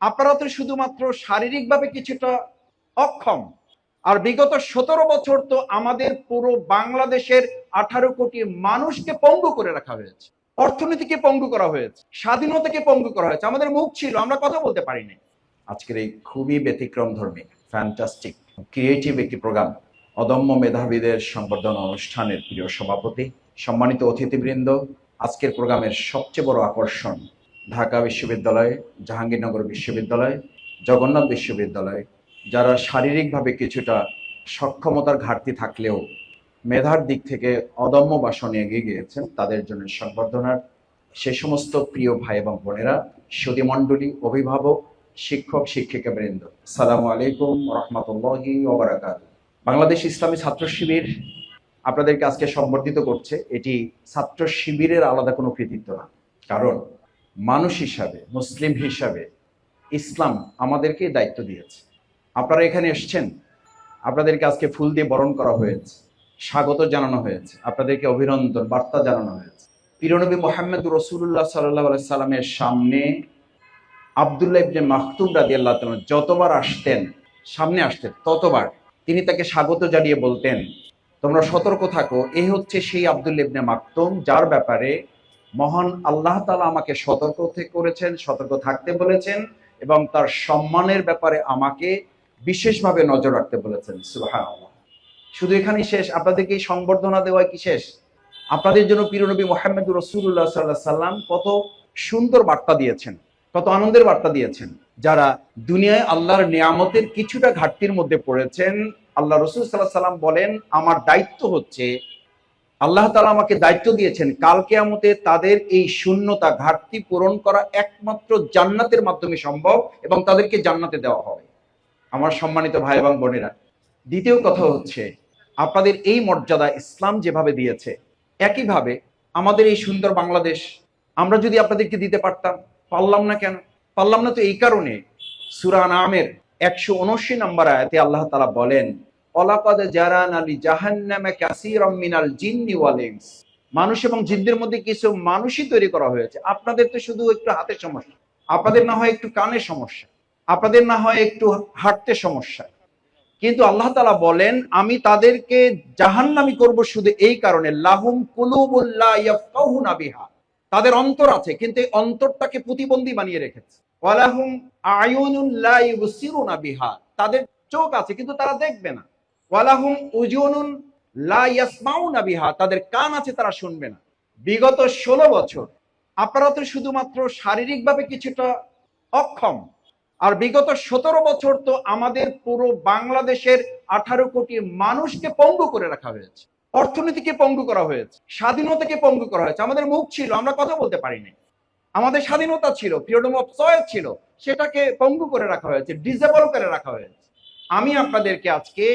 আপনারা তো শুধুমাত্র শারীরিকভাবে কিছুটা অক্ষম। আর বিগত সতেরো বছর তো আমাদের পুরো বাংলাদেশের আঠারো কোটি মানুষকে পঙ্গু করে রাখা হয়েছে। অর্থনীতিকে পঙ্গু করা হয়েছে। স্বাধীনতাকে পঙ্গু করা হয়েছে। আমাদের মুখ ছিল, আমরা কথা বলতে পারি পারিনি। আজকের এই খুবই ব্যতিক্রম ধর্মী ফ্যান্টাস্টিক ক্রিয়েটিভ একটি প্রোগ্রাম অদম্য মেধাবীদের সংবর্ধনা অনুষ্ঠানের প্রিয় সভাপতি, সম্মানিত অতিথিবৃন্দ, আজকের প্রোগ্রামের সবচেয়ে বড় আকর্ষণ ঢাকা বিশ্ববিদ্যালয়, জাহাঙ্গীরনগর বিশ্ববিদ্যালয়, জগন্নাথ বিশ্ববিদ্যালয়, যারা শারীরিকভাবে কিছুটা সক্ষমতার ঘাটতি থাকলেও মেধার দিক থেকে অদম্য বাসনে এগিয়ে গিয়েছেন, তাদের জন্য সংবর্ধনার সে সমস্ত প্রিয় ভাই এবং বোনেরা সুদীমণ্ডলী অভিভাবক, শিক্ষক, শিক্ষিকা বৃন্দ। সালামু আলাইকুম রহমতুল্লাহি ওবরাকাত বাংলাদেশ ইসলামী ছাত্র শিবির আপনাদেরকে আজকে সম্বর্ধিত করছে, এটি ছাত্র শিবিরের আলাদা কোনো কৃতিত্ব না। কারণ মানুষ হিসাবে, মুসলিম হিসাবে ইসলাম আমাদেরকে দায়িত্ব দিয়েছে। আপনারা এখানে এসছেন, আপনাদেরকে আজকে ফুল দিয়ে বরণ করা হয়েছে, স্বাগত জানানো হয়েছে, আপনাদেরকে অভিনন্দন, বার্তা জানানো হয়েছে। পিরনবী মোহাম্মদ রসুল্লাহ সাল্লাহ সাল্লামের সামনে আবদুল্লাহ ইবনে মাহতুম রাদি আল্লাহ যতবার আসতেন, সামনে আসতেন, ততবার তিনি তাকে স্বাগত জানিয়ে বলতেন, তোমরা সতর্ক থাকো এই হচ্ছে সেই আবদুল্লাহ ইবনে মাকতুম যার ব্যাপারে মহান আল্লাহ তালা আমাকে সতর্ক করেছেন, সতর্ক থাকতে বলেছেন এবং তার সম্মানের ব্যাপারে আমাকে বিশেষভাবে নজর রাখতে বলেছেন। শুধু এখানেই শেষ আপনাদেরকে এই সংবর্ধনা দেওয়া কি শেষ? আপনাদের জন্য পিরনবী মোহাম্মদ রসুল্লাহ সাল্লাহ সাল্লাম কত সুন্দর বার্তা দিয়েছেন, কত আনন্দের বার্তা দিয়েছেন, যারা দুনিয়ায় আল্লাহর নিয়ামতের কিছুটা ঘাটতির মধ্যে পড়েছেন। আল্লাহ রসুল সাল্লাহ সাল্লাম বলেন, আমার দায়িত্ব হচ্ছে আল্লাহ তালা আমাকে দায়িত্ব দিয়েছেন, কাল কেয়ামতে তাদের এই শূন্যতা ঘাটতি পূরণ করা একমাত্র জান্নাতের মাধ্যমে সম্ভব এবং তাদেরকে জান্নাতে দেওয়া হবে। আমার সম্মানিত ভাই এবং বোনেরা, দ্বিতীয় কথা হচ্ছে, আপনাদের এই মর্যাদা ইসলাম যেভাবে দিয়েছে, একইভাবে আমাদের এই সুন্দর বাংলাদেশ, আমরা যদি আপনাদেরকে দিতে পারতাম, পারলাম না কেন? পারলাম না তো এই কারণে সুরান আমের একশো উনআশি নম্বর আয়াতে আল্লাহ তালা বলেন মানুষ এবং জিনদের মধ্যে কিছু মানুষই তৈরি করা হয়েছে। আপনাদের তো শুধু একটু হাতের সমস্যা। আপনাদের না হয় একটু কানের সমস্যা। আপনাদের না হয় একটু হাঁটতে সমস্যা। কিন্তু আল্লাহ তালা বলেন, আমি তাদেরকে জাহান্নামি করব শুধু এই কারণে। লাহুম বিহা। তাদের অন্তর আছে, কিন্তু এই অন্তরটাকে প্রতিবন্ধী বানিয়ে রেখেছে। বিহা। তাদের চোখ আছে, কিন্তু তারা দেখবে না। ওয়ালাহুম উজুনুন লা বিহা, তাদের কান আছে, তারা শুনবে না। বিগত ষোলো বছর আপনারা তো শুধুমাত্র শারীরিকভাবে কিছুটা অক্ষম, আর বিগত সতেরো বছর তো আমাদের পুরো বাংলাদেশের আঠারো কোটি মানুষকে পঙ্গু করে রাখা হয়েছে, অর্থনীতিকে পঙ্গু করা হয়েছে, স্বাধীনতাকে পঙ্গু করা হয়েছে। আমাদের মুখ ছিল, আমরা কথা বলতে পারিনি। আমাদের স্বাধীনতা ছিল, ফ্রিডম অফ চয়েস ছিল, সেটাকে পঙ্গু করে রাখা হয়েছে ডিসেবল করে রাখা হয়েছে। আমি আপনাদেরকে আজকে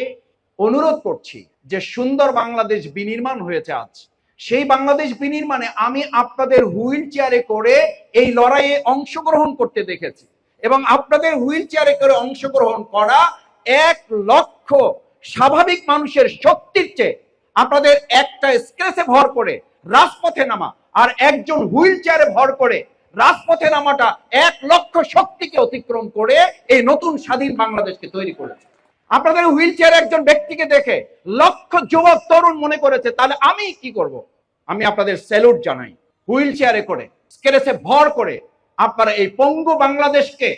অনুরোধ করছি যে সুন্দর বাংলাদেশ বিনির্মাণ হয়েছে আজ। সেই বাংলাদেশ বিনির্মাণে আমি আপনাদের হুইল চেয়ারে করে এই লড়াইয়ে অংশগ্রহণ করতে দেখেছি এবং আপনাদের হুইল চেয়ারে করে অংশগ্রহণ করা এক লক্ষ স্বাভাবিক মানুষের শক্তির চেয়ে আপনাদের একটা স্ক্রেচে ভর করে রাজপথে নামা আর একজন হুইল চেয়ারে ভর করে রাজপথে নামাটা এক লক্ষ শক্তিকে অতিক্রম করে এই নতুন স্বাধীন বাংলাদেশকে তৈরি করেছে। আপনাদের হুইল চেয়ারে একজন ব্যক্তিকে দেখে লক্ষ যুবক তরুণ মনে করেছে, তাহলে আমি কি করব? আমি আপনাদের স্যালুট জানাই। হুইল চেয়ারে করে, স্কেলেসে ভর করে আপনারা এই পঙ্গু বাংলাদেশকে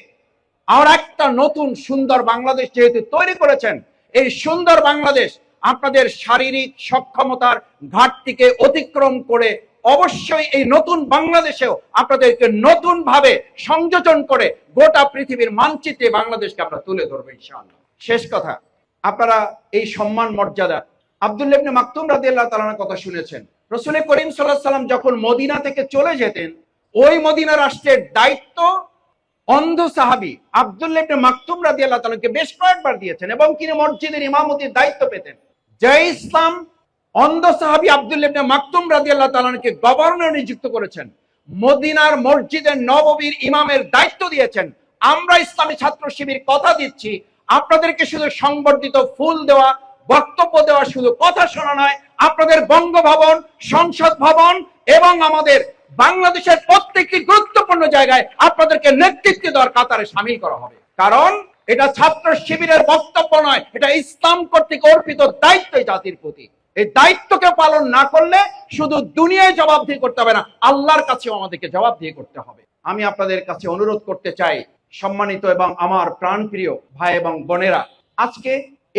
আর একটা নতুন সুন্দর বাংলাদেশ যেহেতু তৈরি করেছেন, এই সুন্দর বাংলাদেশ আপনাদের শারীরিক সক্ষমতার ঘাটতিকে অতিক্রম করে অবশ্যই এই নতুন বাংলাদেশেও আপনাদেরকে নতুন ভাবে সংযোজন করে গোটা পৃথিবীর মানচিত্রে বাংলাদেশকে আমরা তুলে ধরবো, ইনশাআল্লাহ। শেষ কথা, আপনারা এই সম্মান মর্যাদা। আব্দুল্লাহ ইবনে মাকতুম রাদিয়াল্লাহু তাআলার কথা শুনেছেন। রসুল করিম আলাইহি সাল্লাম যখন মদিনা থেকে চলে যেতেন, ওই মদিনা রাষ্ট্রের দায়িত্ব অন্ধ সাহাবি আব্দুল্লাহ ইবনে মাকতুম রাদিয়াল্লাহু তাআলাকে বেশ কয়েকবার দিয়েছেন এবং তিনি মসজিদের ইমামতির দায়িত্ব পেতেন। জয় ইসলাম অন্ধ সাহাবি আব্দুল্লাহ ইবনে মাকতুম রাদিয়াল্লাহু তাআলাকে গভর্নর নিযুক্ত করেছেন, মদিনার মসজিদের নববীর ইমামের দায়িত্ব দিয়েছেন। আমরা ইসলামী ছাত্র শিবির কথা দিচ্ছি আপনাদেরকে শুধু সংবর্ধিত ফুল দেওয়া, বক্তব্য দেওয়া শুধু কথা শোনা নয়, আপনাদের বঙ্গভবন, সংসদ ভবন এবং আমাদের বাংলাদেশের প্রত্যেকটি গুরুত্বপূর্ণ জায়গায় আপনাদেরকে নেতৃত্ব দেওয়ার কাতারে সামিল করা হবে। কারণ এটা ছাত্র শিবিরের বক্তব্য নয়, এটা ইসলাম কর্তৃক অর্পিত দায়িত্ব জাতির প্রতি। এই দায়িত্বকে পালন না করলে শুধু দুনিয়ায় জবাবদিহি করতে হবে না, আল্লাহর কাছেও আমাদেরকে জবাবদিহি করতে হবে। আমি আপনাদের কাছে অনুরোধ করতে চাই সম্মানিত এবং আমার প্রাণপ্রিয় ভাই এবং বোনেরা, আজকে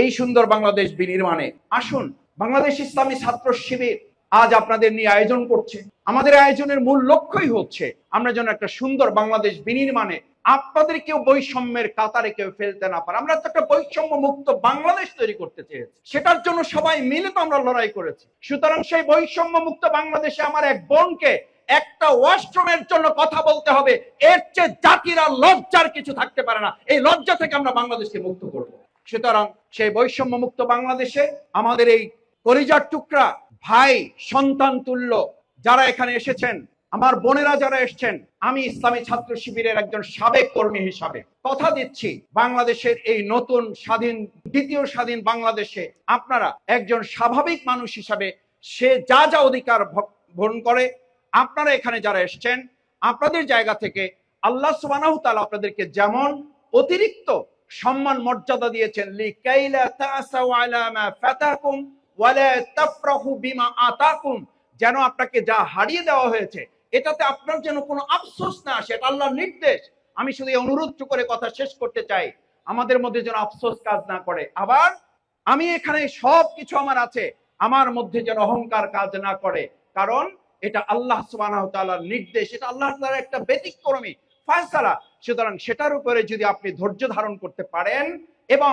এই সুন্দর বাংলাদেশ বিনির্মাণে আসুন, বাংলাদেশ ইসলামী ছাত্র শিবির আজ আপনাদের নিয়ে আয়োজন করছে। আমাদের আয়োজনের মূল লক্ষ্যই হচ্ছে আমরা যেন একটা সুন্দর বাংলাদেশ বিনির্মাণে আপনাদের কেউ বৈষম্যের কাতারে কেউ ফেলতে না পারে। আমরা তো একটা বৈষম্য মুক্ত বাংলাদেশ তৈরি করতে চেয়েছি। সেটার জন্য সবাই মিলে তো আমরা লড়াই করেছি। সুতরাং সেই বৈষম্য মুক্ত বাংলাদেশে আমার এক বোনকে একটা ওয়াশরুমের জন্য কথা বলতে হবে। এর চেয়ে জাতিরা লজ্জার কিছু থাকতে পারে না। এই লজ্জা থেকে আমরা বাংলাদেশকে মুক্ত করব। সুতরাং সেই বৈষম্য মুক্ত বাংলাদেশে আমাদের এই কলিজার টুকরা, ভাই, সন্তান তুল্য যারা এখানে এসেছেন, আমার বোনেরা যারা এসেছেন, আমি ইসলামী ছাত্র শিবিরের একজন সাবেক কর্মী হিসাবে কথা দিচ্ছি, বাংলাদেশের এই নতুন স্বাধীন, দ্বিতীয় স্বাধীন বাংলাদেশে আপনারা একজন স্বাভাবিক মানুষ হিসাবে সে যা যা অধিকার ভরণ করে আপনারা এখানে যারা এসেছেন, আপনাদের জায়গা থেকে আল্লাহ সুবহানাহু তাআলা আপনাদেরকে যেমন অতিরিক্ত সম্মান, মর্যাদা দিয়েছেন যেন আপনাকে যা হারিয়ে দেওয়া হয়েছে, এটাতে আপনার যেন কোনো আফসোস না আসে, এটা আল্লাহর নির্দেশ। আমি শুধু এই অনুরোধ করে কথা শেষ করতে চাই, আমাদের মধ্যে যেন আফসোস কাজ না করে। আবার আমি এখানে সব কিছু আমার আছে, আমার মধ্যে যেন অহংকার কাজ না করে, কারণ এটা আল্লাহ ওয়া নির্দেশ, এটা আল্লাহ তাআলার একটা ব্যতিক্রমী ফয়সালা। সুতরাং সেটার উপরে যদি আপনি ধৈর্য ধারণ করতে পারেন এবং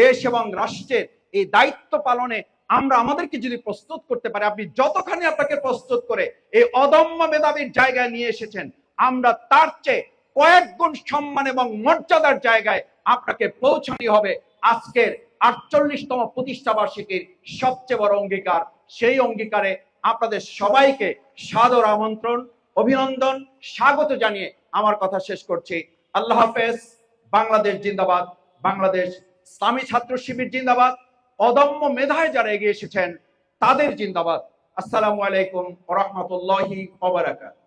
দেশ এবং রাষ্ট্রের এই দায়িত্ব পালনে আমরা আমাদেরকে যদি প্রস্তুত করতে পারি, আপনি যতখানি আপনাকে প্রস্তুত করে এই অদম্য মেধাবীর জায়গায় নিয়ে এসেছেন, আমরা তার চেয়ে কয়েক গুণ সম্মান এবং মর্যাদার জায়গায় আপনাকে পৌঁছানি হবে। আজকের আটচল্লিশতম প্রতিষ্ঠাবার্ষিকীর সবচেয়ে বড় অঙ্গীকার, সেই অঙ্গীকারে আপনাদের সবাইকে সাদর আমন্ত্রণ, অভিনন্দন, স্বাগত জানিয়ে আমার কথা শেষ করছি। আল্লাহ হাফেজ, বাংলাদেশ জিন্দাবাদ, বাংলাদেশ ইসলামী ছাত্র শিবির জিন্দাবাদ। অদম্য মেধায় যারা এগিয়ে এসেছেন, তাদের জিন্দাবাদ। আসসালামু আলাইকুম রহমতুল্লাহ বারাকাতুহু।